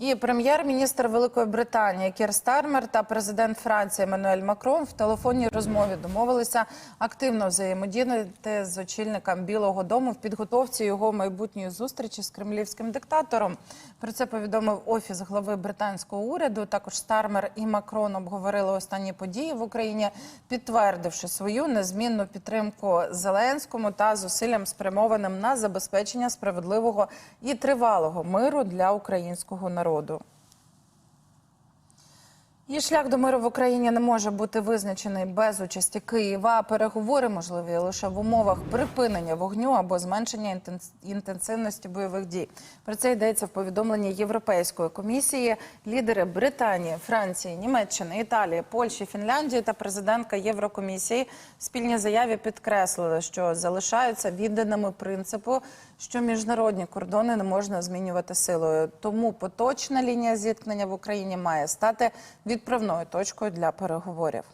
І прем'єр-міністр Великої Британії Кір Стармер та президент Франції Еммануель Макрон в телефонній розмові домовилися активно взаємодіяти з очільником Білого Дому в підготовці його майбутньої зустрічі з кремлівським диктатором. Про це повідомив офіс глави британського уряду. Також Стармер і Макрон обговорили останні події в Україні, підтвердивши свою незмінну підтримку Зеленському та зусиллям спрямованим на забезпечення справедливого і тривалого миру для українського народу народу. І шлях до миру в Україні не може бути визначений без участі Києва. Переговори можливі лише в умовах припинення вогню або зменшення інтенсивності бойових дій. Про це йдеться в повідомленні Європейської комісії. Лідери Британії, Франції, Німеччини, Італії, Польщі, Фінляндії та президентка Єврокомісії в спільній заяві підкреслили, що залишаються відданими принципу, що міжнародні кордони не можна змінювати силою. Тому поточна лінія зіткнення в Україні має стати відправною точкою для переговорів.